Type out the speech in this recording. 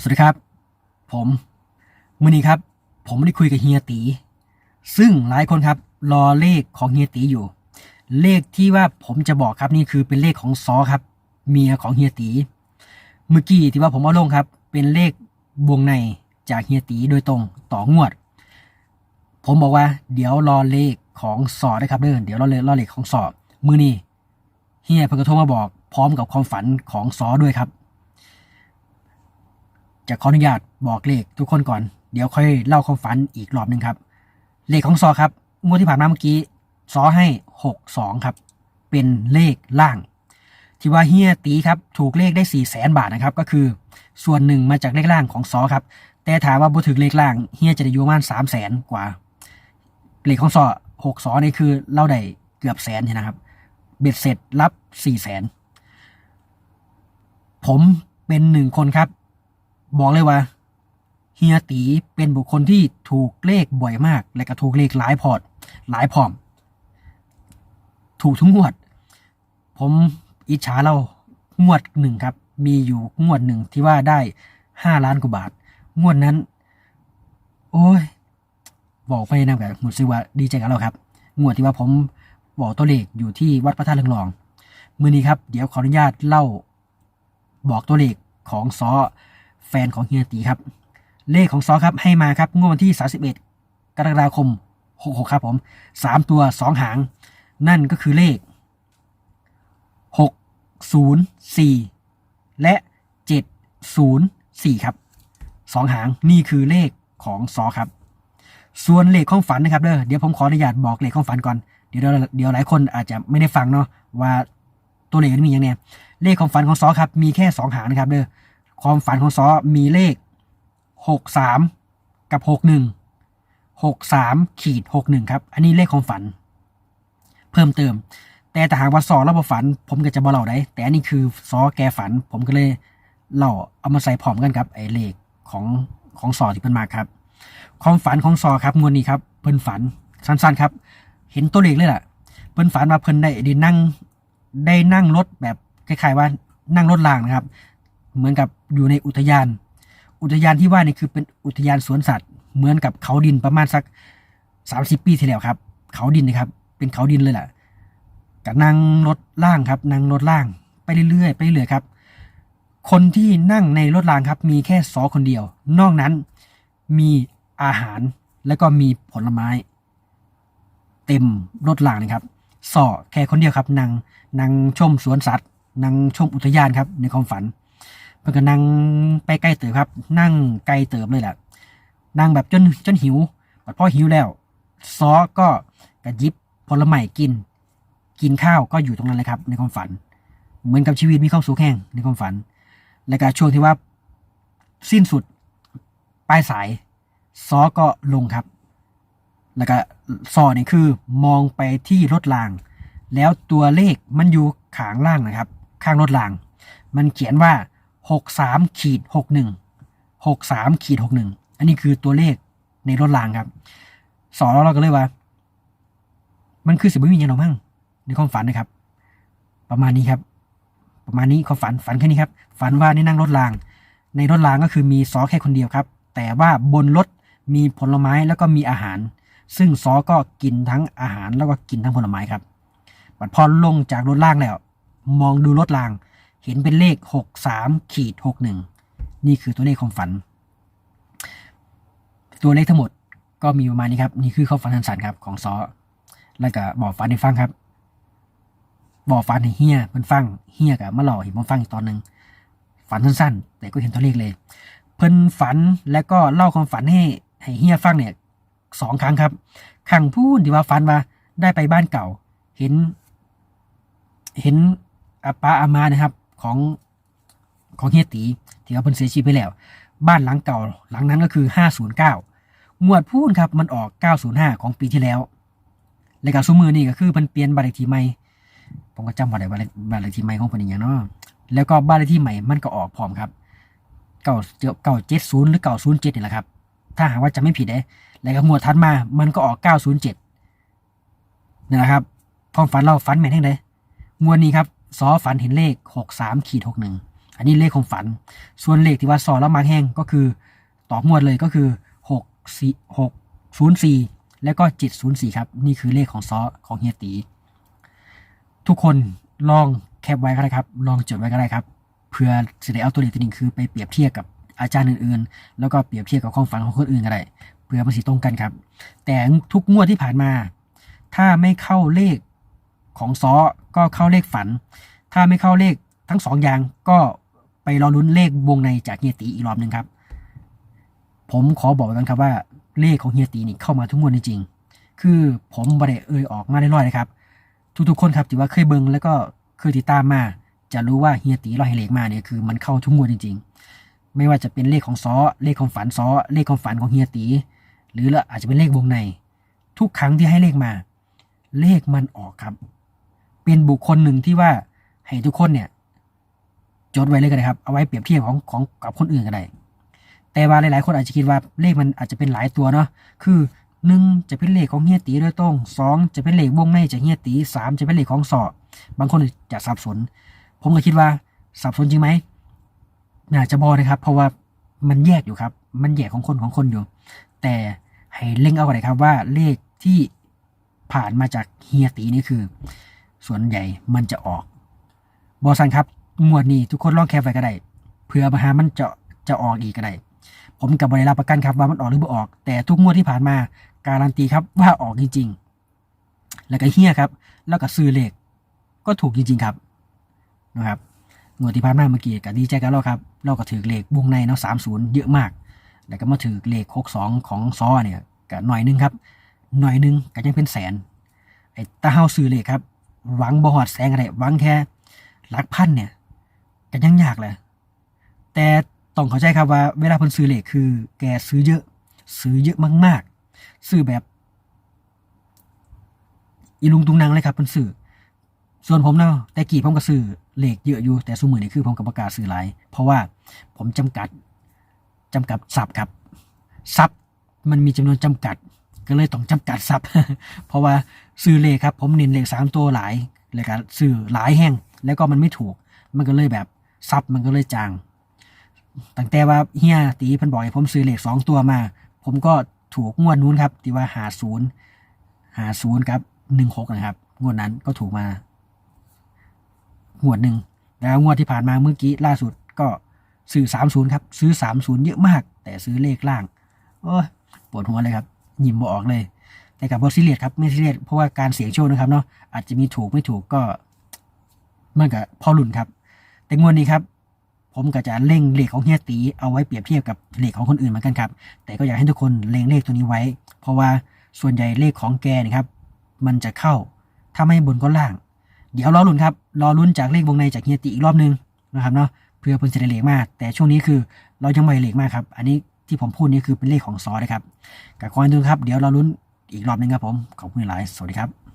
สวัสดีครับ ผมมือนี้ครับ ผมได้คุยกับเฮียตี ซึ่งหลายคนครับรอเลขของเฮียตีอยู่ เลขที่ว่าผมจะบอกครับนี่คือเป็นเลขของซอครับ เมียของเฮียตี เมื่อกี้ที่ว่าผมเอาลงครับ เป็นเลขวงในจากเฮียตีโดยตรงต่องวด ผมบอกว่า เดี๋ยวรอเลขของสอนะครับเด้อเดี๋ยวรอเลขรอเลขของสอมือนี้เฮียเพิ่งกระโทรมาบอกพร้อมกับความฝันของซอด้วยครับ จะขออนุญาตบอกเลขทุกคนก่อน เดี๋ยวค่อยเล่าความฝันอีกรอบหนึ่งครับ เลขของซอครับงวดที่ผ่านมาเมื่อกี้ซอให้หกสองครับ เป็นเลขล่าง ที่ว่าเฮียตีครับถูกเลขได้สี่แสนบาทนะครับ ก็คือส่วนหนึ่งมาจากเลขล่างของซอครับ แต่ถามว่าบ่ถึงเลขล่างเฮียจะได้อยู่ประมาณสามแสนกว่า เลขของซอหกสอนี่คือเล่าได้เกือบแสนใช่นะครับ เบ็ดเสร็จรับสี่แสนผมเป็นหนึ่งคนครับ บอกเลยว่าเฮียตีเป็นบุคคลที่ถูกเลขบ่อยมาก และก็ถูกเลขหลายพอร์ตหลายพอม ถูกทุกงวด ผมอิจฉาเรางวดหนึ่งครับ มีอยู่งวดหนึ่งที่ว่าได้ห้าล้านกว่าบาท งวดนั้น โอ้ย บอกไปนะแบบหมดสิว่าดีใจกับเราครับ งวดที่ว่าผมบอกตัวเลขอยู่ที่วัดพระธาตุเรืองรอง มือนี้ครับ เดี๋ยวขออนุญาตเล่า บอกตัวเลขของซอ แฟนของเฮียตีครับ เลขของซอครับให้มาครับงวดวันที่ 31 กรกฎาคม 66 ครับผม 3 ตัว 2 หาง นั่นก็คือเลข 604 และ 704 ครับ 2 หางนี่คือเลขของซอครับ ส่วนเลขของฝันนะครับเด้อเดี๋ยวผมขออนุญาตบอกเลขของฝันก่อนเดี๋ยวเดี๋ยวหลายคนอาจจะไม่ได้ฟังเนาะว่าตัวเลขมันมีอย่างเนี้ยเลขของฝันของซอครับมีแค่สองหางนะครับเด้อ ความฝันของซอมีเลขหกสามกับหกหนึ่งหกสามขีดหกหนึ่งครับ อันนี้เลขของฝัน เพิ่มเติม แต่ถ้าหากว่าซอแล้วบ่ฝัน ผมก็จะบ่เล่าได้แต่อันนี้คือซอแกฝัน ผมก็เลยเล่าเอามาใส่พร้อมกันครับไอ้เลขของของซอที่เพิ่นมาครับ ความฝันของซอครับงวดนี้ครับเพิ่นฝันสั้นๆครับ เห็นตัวเลขเลยล่ะ เพิ่นฝันว่าเพิ่นได้ได้นั่งได้นั่งรถแบบคล้ายๆว่านั่งรถรางนะครับ เหมือนกับอยู่ในอุทยาน อุทยานที่ว่านี่คือเป็นอุทยานสวนสัตว์ เหมือนกับเขาดินประมาณสักสามสิบปีที่แล้วครับ เขาดินนะครับ เป็นเขาดินเลยล่ะกับนั่งรถล่างครับนั่งรถล่าง ไปเรื่อยๆไปเรื่อยครับ คนที่นั่งในรถรางครับ มีแค่ซอคนเดียว นอกนั้นมีอาหารแล้วก็มีผลไม้ เต็มรถรางนะครับสอแค่คนเดียวครับนั่งนั่งชมสวนสัตว์นั่งชมอุทยานครับในความฝัน เพื่อนก็นั่งไปใกล้เติบครับ นั่งไกลเติบเลยแหละนั่งแบบจนจนหิวบัดพอหิวแล้ว ซอก็กระยิบผลไม้กิน กินข้าวก็อยู่ตรงนั้นเลยครับ ในความฝัน เหมือนกับชีวิตมีความสุขแห้งในความฝัน และก็ช่วงที่ว่าสิ้นสุดปลายสาย ซอก็ลงครับ แล้วก็ซอเนี่ยคือมองไปที่รถราง แล้วตัวเลขมันอยู่ขางล่างนะครับ ข้างรถราง มันเขียนว่า 63ขีด61 63ขีด61 อันนี้คือตัวเลขในรถรางครับสอนเราก็เลยว่า มันคือสิบวิญญาณเรามั่งในความฝันนะครับ ประมาณนี้ครับ ประมาณนี้ความฝันฝันแค่นี้ครับ ฝันว่าได้นั่งรถราง ในรถรางก็คือมีซอแค่คนเดียวครับ แต่ว่าบนรถมีผลไม้แล้วก็มีอาหาร ซึ่งซอก็กินทั้งอาหารแล้วก็กินทั้งผลไม้ครับบัดพอลงจากรถล่างแล้ว มองดูรถราง เห็นเป็นเลขหกสามขีดหกหนึ่งนี่คือตัวเลขความฝัน ตัวเลขทั้งหมดก็มีประมาณนี้ครับ นี่คือความฝันสันๆครับของซอ แล้วก็บอกฝันให้ฟังครับ บอกฝันให้เฮียมันฟังเฮียกับมาหล่อเห็นผมฟังอีกตอนหนึ่งฝันสั้นๆ แต่ก็เห็นตัวเลขเลย เพิ่นฝันแล้วก็เล่าความฝันให้ให้เฮียฟังเนี่ยสองครั้งครับครั้งพูดที่ว่าฝันว่าได้ไปบ้านเก่า เห็น เห็นอาป้าอามานะครับ ของของเฮียตีที่ว่าเพิ่นเสียชีวิตไปแล้ว บ้านหลังเก่าหลังนั้นก็คือห้าศูนย์เก้างวดพูนครับมันออกเก้าศูนย์ห้าของปีที่แล้วแล้วก็ซุมือนี่ก็คือเพิ่นเปลี่ยนบ้านเลขที่ใหม่ผมก็จำว่าได้บ้านเลขบ้านเลขที่ใหม่ของเพิ่นอย่างเนาะแล้วก็บ้านเลขที่ใหม่มันก็ออกพร้อมครับเก่าเก่าเจ็ดศูนย์หรือเก่าศูนย์เจ็ดนี่แหละครับ ถ้าหากว่าจะไม่ผิดเด้แล้วก็หมวดทัดมา มันก็ออกเก้าศูนย์เจ็ดนี่แหละครับความฝันเราฝันแม่นแห่งใดงวดนี้ครับ ซอฝันเห็นเลขหกสามขีดหกหนึ่งอันนี้เลขของฝัน ส่วนเลขที่ว่าซอแล้วมาแห้งก็คือต่องวดเลยก็คือหกสี่หกศูนย์สี่แล้วก็เจ็ดศูนย์สี่ครับ นี่คือเลขของซอของเฮียตี ทุกคนลองแคปไว้ก็ได้ครับ ลองจดไว้ก็ได้ครับเพื่อจะได้เอาตัวเลขตัวนี้คือไปเปรียบเทียบกับอาจารย์อื่นๆ แล้วก็เปรียบเทียบกับความฝันของคนอื่นก็ได้เพื่อมันสิตรงกันครับ แต่ทุกงวดที่ผ่านมา ถ้าไม่เข้าเลข ของซ้อก็เข้าเลขฝัน ถ้าไม่เข้าเลขทั้งสองอย่างก็ไปรอลุ้นเลขวงในจากเฮียตีอีกรอบหนึ่งครับ ผมขอบอกกันครับว่าเลขของเฮียตีนี่เข้ามาทุกงวดจริงๆคือผมบริเอ่ยออกมาได้ร้อยเลยครับ ทุกๆคนครับที่ว่าเคยเบิงแล้วก็เคยติดตามมา จะรู้ว่าเฮียตีเราให้เลขมาเนี่ยคือมันเข้าทุกงวดจริง ๆ ไม่ว่าจะเป็นเลขของซ้อเลขของฝันซ้อเลขของฝันของเฮียตี หรือละอาจจะเป็นเลขวงใน ทุกครั้งที่ให้เลขมา เลขมันออกครับ เป็นบุคคลหนึ่งที่ว่าให้ทุกคนเนี่ย จดไว้เลยก็ได้ครับ เอาไว้เปรียบเทียบของของกับคนอื่นก็ได้ แต่ว่าหลายๆ คนอาจจะคิดว่าเลขมันอาจจะเป็นหลายตัวเนาะ คือหนึ่งจะเป็นเลขของเฮียตีโดยตรงสองจะเป็นเลขวงในจากเฮียตีสามจะเป็นเลขของสอบบางคนจะสับสน ผมก็คิดว่าสับสนจริงไหมน่าจะบอนะครับ เพราะว่ามันแยกอยู่ครับ มันแยกของคนของคนอยู่ แต่ให้เล็งเอาไว้ครับว่าเลขที่ผ่านมาจากเฮียตีนี่คือ ส่วนใหญ่มันจะออกบอสันครับงวดนี้ทุกคนลองแคปไว้ก็ได้เผื่อมาหามันจะจะออกอีกก็ได้ผมกับบริรับประกันครับว่ามันออกหรือไม่ออก แต่ทุกงวดที่ผ่านมาการันตีครับว่าออกจริง ๆ แล้วก็เฮียครับ แล้วก็ซื้อเลขก็ถูกจริง ๆครับนะครับงวดที่ผ่านมาเมื่อกี้ก็ดีใจกันแล้วครับเราก็ถือเลขวงในเนาะสามศูนย์เยอะมาก แล้วก็มาถือเลขหกสองของซอเนี่ยก็หน่อยนึงครับหน่อยนึงก็ยังเป็นแสนไอ้ตาเฮาซื้อเลขครับ หวังบ่หอดแสงอะไรหวังแค่หลักพันเนี่ยก็ยังยากเลยแต่ต้องเข้าใจครับว่าเวลาเพิ่นซื้อเลขคือ แกซื้อเยอะ ซื้อเยอะมากๆ ซื้อแบบอีลุงตุงนางเลยครับเพิ่นซื้อส่วนผมเนาะแต่กี่ผมก็ซื้อเลขเยอะอยู่ แต่สมือนี่คือผมก็ประกาศซื้อหลาย เพราะว่าผมจำกัดจำกัดทรัพย์ครับทรัพย์มันมีจำนวนจำกัด ก็เลยต้องจำกัดทรัพย์ เพราะว่า ซื้อเลขครับ ผมเน้นเลขสามตัวหลายเลยการซื้อหลายแห่งแล้วก็มันไม่ถูก มันก็เลยแบบทรัพย์มันก็เลยจางตั้งแต่ว่าเฮียตีเพิ่นบอกให้ผมซื้อเลขสองตัวมา ผมก็ถูกงวดนู้นครับที่ว่าหาศูนย์หาศูนย์ครับหนึ่งหกนะครับ งวดนั้นก็ถูกมางวดหนึ่งแล้วงวดที่ผ่านมาเมื่อกี้ล่าสุดก็ซื้อสามศูนย์ครับ ซื้อสามศูนย์เยอะมาก แต่ซื้อเลขล่างโอ้ปวดหัวเลยครับยิ้มบ่ออกเลย แต่กับบอสซิเลียสครับไม่ซีเรียสเพราะว่าการเสี่ยงโชคนะครับเนาะอาจจะมีถูกไม่ถูกก็มันก็พอหลุนครับ แต่งวดนี้ครับ ผมก็จะเล่งเลขของเฮียตีเอาไว้เปรียบเทียบกับเลขของคนอื่นเหมือนกันครับ แต่ก็อยากให้ทุกคนเล็งเลขตัวนี้ไว้ เพราะว่าส่วนใหญ่เลขของแกนะครับ มันจะเข้าถ้าไม่บนก็ล่าง เดี๋ยวรอลุ้นครับรอลุ้นจากเลขวงในจากเฮียตีอีกรอบนึงนะครับเนาะเพื่อเพิ่นจะได้เลขมาก แต่ช่วงนี้คือเรายังไม่เลขมากครับ อันนี้ที่ผมพูดนี่คือเป็นเลขของซอนะครับกับคอยดูครับ เดี๋ยวเราลุ้น อีกรอบนึงครับผม ขอบคุณหลาย สวัสดีครับ